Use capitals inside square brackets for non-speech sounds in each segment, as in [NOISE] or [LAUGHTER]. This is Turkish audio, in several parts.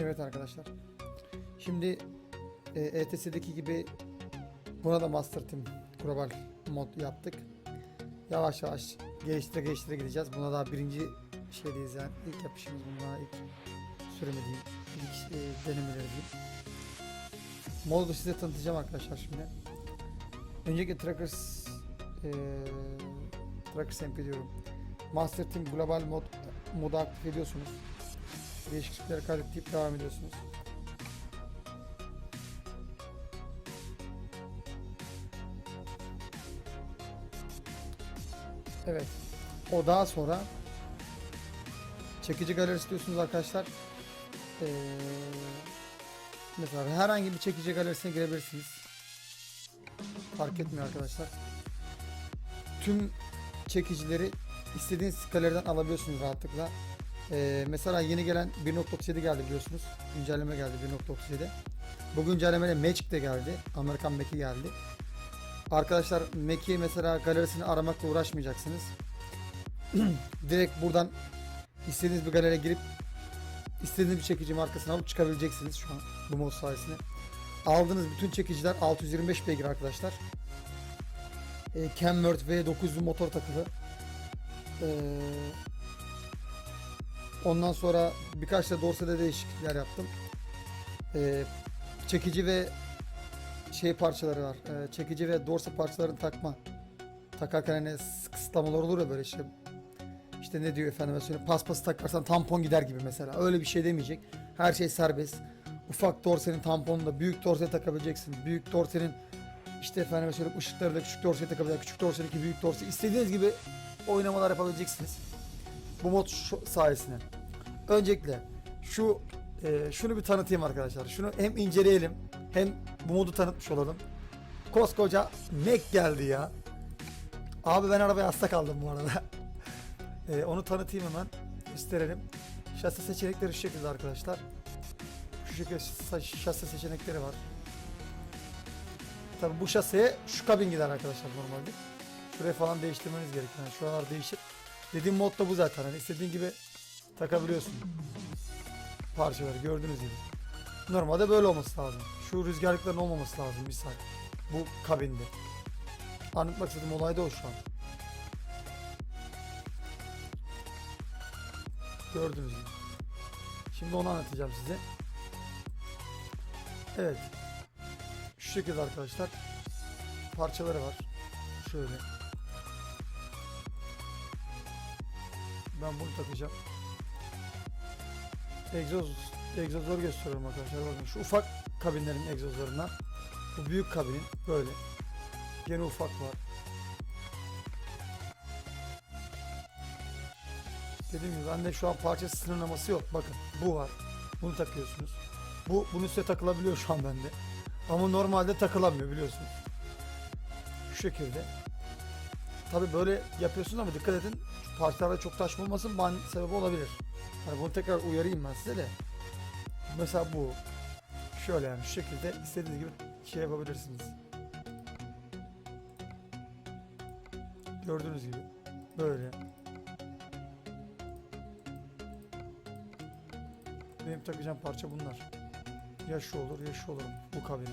Evet arkadaşlar. Şimdi e, ETS'deki gibi buna da Master Team global mod yaptık. Yavaş yavaş geliştire geliştire gideceğiz. Buna daha birinci şeydeyiz yani. İlk yapışımız bunlar ilk sürümü diyeyim. İlk e, denemeleri diyeyim. Modu da size tanıtacağım arkadaşlar şimdi. Öncelikle Trackers e, Trackers MP diyorum. Master Team global mod modu aktif ediyorsunuz. Değişiklikleri kaydetleyip devam ediyorsunuz. Evet. O daha sonra çekici galerisi istiyorsunuz arkadaşlar. Ee, mesela herhangi bir çekici galerisine girebilirsiniz. Fark etmiyor arkadaşlar. Tüm çekicileri istediğiniz galeriden alabiliyorsunuz rahatlıkla. Ee, mesela yeni gelen 1.37 geldi biliyorsunuz. Güncelleme geldi 1.37. Bu güncellemeyle Magic de geldi. Amerikan Mac'i geldi. Arkadaşlar Mac'i mesela galerisini aramakla uğraşmayacaksınız. [CLEARS THROAT] Direkt buradan istediğiniz bir galeriye girip istediğiniz bir çekici markasını alıp çıkabileceksiniz şu an bu mod sayesinde. Aldığınız bütün çekiciler 625 beygir arkadaşlar. E, Kenworth V900 motor takılı. Ee, ondan sonra birkaç da dorsede değişiklikler yaptım. Ee, çekici ve şey parçaları var. Ee, çekici ve dorsa parçalarını takma. Takarken hani kısıtlamalar olur ya böyle işte. İşte ne diyor efendim söyleyeyim paspası takarsan tampon gider gibi mesela. Öyle bir şey demeyecek. Her şey serbest. Ufak dorsenin tamponunu da büyük dorseye takabileceksin. Büyük dorsenin işte efendim söyleyeyim ışıkları da küçük dorseye takabileceksin. Küçük dorsedeki büyük dorse. İstediğiniz gibi oynamalar yapabileceksiniz. Bu mod sayesinde. Öncelikle şu e, şunu bir tanıtayım arkadaşlar. Şunu hem inceleyelim hem bu modu tanıtmış olalım. Koskoca Mac geldi ya. Abi ben arabaya hasta kaldım bu arada. [LAUGHS] E, onu tanıtayım hemen. Gösterelim. Şase seçenekleri şu şekilde arkadaşlar. Şu şekilde şa- şase seçenekleri var. Tabi bu şaseye şu kabin gider arkadaşlar normalde. Şurayı falan değiştirmeniz gerekiyor. Yani şuralar değişir. Dediğim mod da bu zaten. Hani istediğin gibi takabiliyorsun. Parçaları gördüğünüz gibi. Normalde böyle olması lazım. Şu rüzgarlıkların olmaması lazım misal. Bu kabinde. Anlatmak istediğim olay da o şu an. Gördüğünüz gibi. Şimdi onu anlatacağım size. Evet. Şu şekilde arkadaşlar. Parçaları var. Şöyle. Ben bunu takacağım. Egzoz, egzozları gösteriyorum arkadaşlar. Bakın şu ufak kabinlerin egzozlarından. Bu büyük kabinin böyle. Gene ufak var. Dediğim gibi bende şu an parça sınırlaması yok. Bakın bu var. Bunu takıyorsunuz. Bu bunun üstüne takılabiliyor şu an bende. Ama normalde takılamıyor biliyorsunuz. Şu şekilde. Tabi böyle yapıyorsunuz ama dikkat edin. Parçalarda çok taşma olmasın. Ban sebebi olabilir. Hani bunu tekrar uyarayım ben size de. Mesela bu. Şöyle yani şu şekilde istediğiniz gibi şey yapabilirsiniz. Gördüğünüz gibi. Böyle. Benim takacağım parça bunlar. Ya şu olur ya şu olur bu kabin.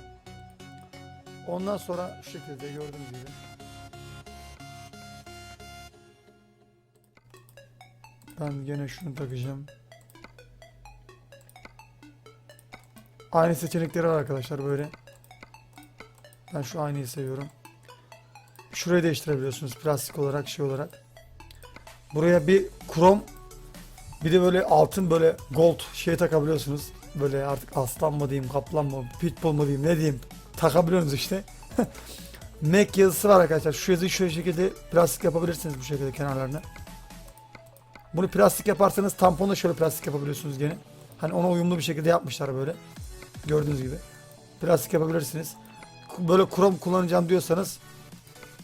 Ondan sonra şu şekilde gördüğünüz gibi. Ben gene şunu takacağım. Aynı seçenekleri var arkadaşlar böyle. Ben şu aynıyı seviyorum. Şurayı değiştirebiliyorsunuz plastik olarak şey olarak. Buraya bir krom bir de böyle altın böyle gold şey takabiliyorsunuz. Böyle artık aslan mı diyeyim, kaplan mı, pitbull mu diyeyim, ne diyeyim takabiliyorsunuz işte. [LAUGHS] Mac yazısı var arkadaşlar. Şu yazıyı şu şekilde plastik yapabilirsiniz bu şekilde kenarlarına. Bunu plastik yaparsanız tamponu da şöyle plastik yapabiliyorsunuz gene. Hani ona uyumlu bir şekilde yapmışlar böyle. Gördüğünüz gibi. Plastik yapabilirsiniz. Böyle krom kullanacağım diyorsanız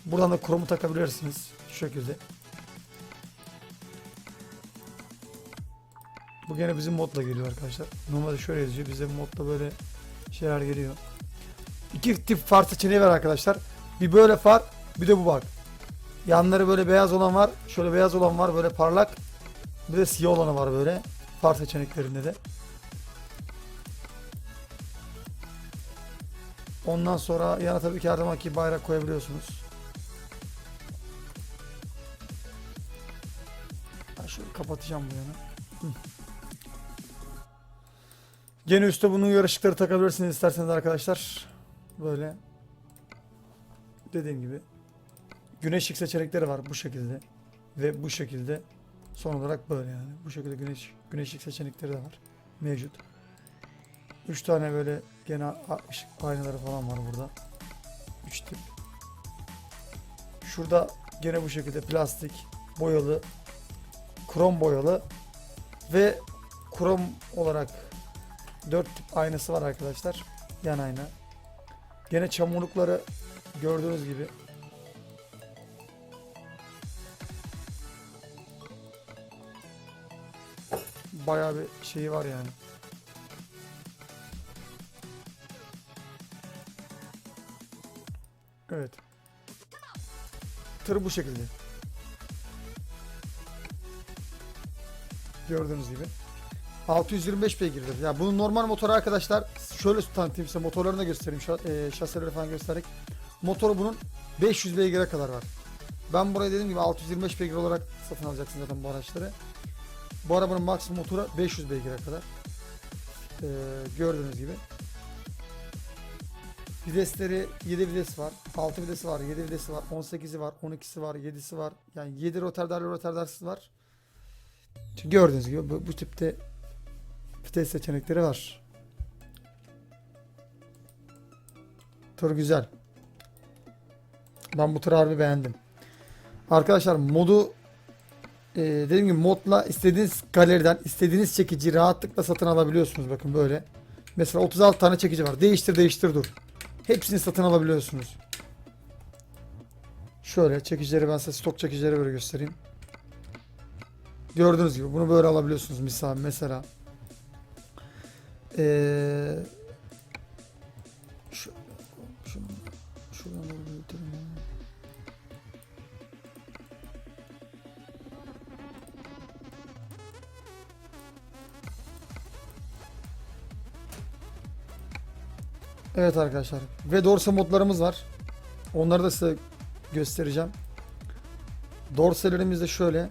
buradan da kromu takabilirsiniz. Şu şekilde. Bu gene bizim modla geliyor arkadaşlar. Normalde şöyle yazıyor. Bize modla böyle şeyler geliyor. İki tip far seçeneği var arkadaşlar. Bir böyle far, bir de bu bak. Yanları böyle beyaz olan var. Şöyle beyaz olan var böyle parlak. Bir de siyah olanı var böyle. Far seçeneklerinde de. Ondan sonra yana tabii ki her zamanki bayrak koyabiliyorsunuz. Ben şöyle kapatacağım bu yana. Hı. Gene üstte bunun uyarı takabilirsiniz isterseniz arkadaşlar. Böyle. Dediğim gibi. Güneş ışık seçenekleri var bu şekilde. Ve bu şekilde. Son olarak böyle yani. Bu şekilde güneş güneş ışık seçenekleri de var. Mevcut. 3 tane böyle gene ışık aynaları falan var burada. 3 tip. Şurada gene bu şekilde plastik, boyalı, krom boyalı ve krom olarak 4 tip aynası var arkadaşlar. Yan ayna. Gene çamurlukları gördüğünüz gibi bayağı bir şeyi var yani. Evet. Tır bu şekilde. Gördüğünüz gibi. 625 beygirdir. Ya bunun normal motoru arkadaşlar şöyle tanıtayım size motorlarını da göstereyim. Şa- e, şaseleri falan göstererek. Motoru bunun 500 beygire kadar var. Ben buraya dediğim gibi 625 beygir olarak satın alacaksın zaten bu araçları. Bu arabanın maksimum motoru 500 beygire kadar. Ee, gördüğünüz gibi. Vitesleri 7 vites var, 6 vitesi var, 7 vitesi var, 18'i var, 12'si var, 7'si var. Yani 7 rotardarlı rotardarsız var. Şimdi gördüğünüz gibi bu, bu tipte vites seçenekleri var. Tır güzel. Ben bu tırı harbi beğendim. Arkadaşlar modu e, dediğim gibi modla istediğiniz galeriden istediğiniz çekici rahatlıkla satın alabiliyorsunuz. Bakın böyle. Mesela 36 tane çekici var. Değiştir değiştir dur. Hepsini satın alabiliyorsunuz. Şöyle çekicileri ben size stok çekicileri böyle göstereyim. Gördüğünüz gibi bunu böyle alabiliyorsunuz misal mesela. Ee, şu, şunu, şuradan doğru Evet arkadaşlar. Ve dorse modlarımız var. Onları da size göstereceğim. Dorselerimiz de şöyle.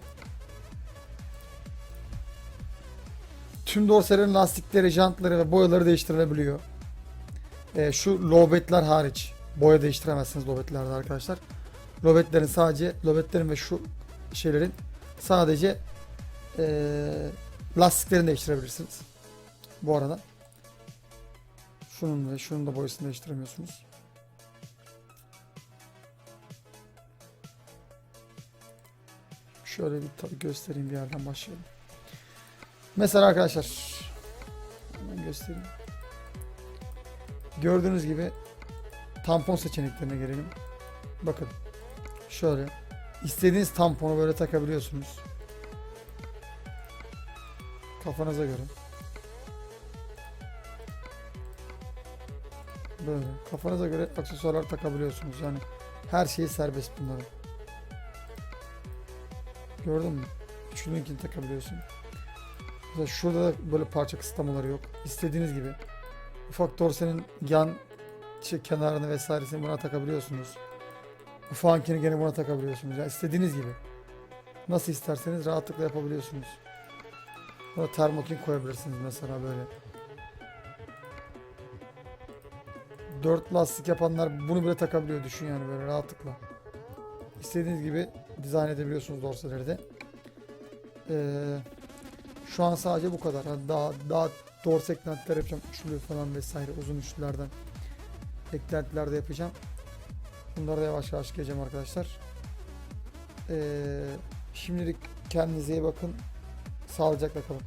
Tüm dorselerin lastikleri, jantları ve boyaları değiştirilebiliyor. Ee, şu lobetler hariç. Boya değiştiremezsiniz lobetlerde arkadaşlar. Lobetlerin sadece, lobetlerin ve şu şeylerin sadece ee, lastiklerini değiştirebilirsiniz. Bu arada. Şunun ve şunun da boyasını değiştiremiyorsunuz. Şöyle bir tabii göstereyim bir yerden başlayalım. Mesela arkadaşlar hemen göstereyim. Gördüğünüz gibi tampon seçeneklerine gelelim. Bakın şöyle istediğiniz tamponu böyle takabiliyorsunuz. Kafanıza göre. Böyle kafanıza göre aksesuarlar takabiliyorsunuz. Yani her şeyi serbest bunların. Gördün mü? Üçlünkini takabiliyorsun. Mesela şurada da böyle parça kısıtlamaları yok. İstediğiniz gibi. Ufak dorsenin yan şey, kenarını vesairesini buna takabiliyorsunuz. Ufakini gene buna takabiliyorsunuz. Yani istediğiniz gibi. Nasıl isterseniz rahatlıkla yapabiliyorsunuz. Buna termokin koyabilirsiniz mesela böyle. Dört lastik yapanlar bunu bile takabiliyor düşün yani böyle rahatlıkla. İstediğiniz gibi dizayn edebiliyorsunuz dorseleri de. Ee, şu an sadece bu kadar. Hani daha daha dorse eklentiler yapacağım. Üçlü falan vesaire uzun üçlülerden eklentiler de yapacağım. Bunları da yavaş yavaş geleceğim arkadaşlar. Ee, şimdilik kendinize iyi bakın. Sağlıcakla kalın.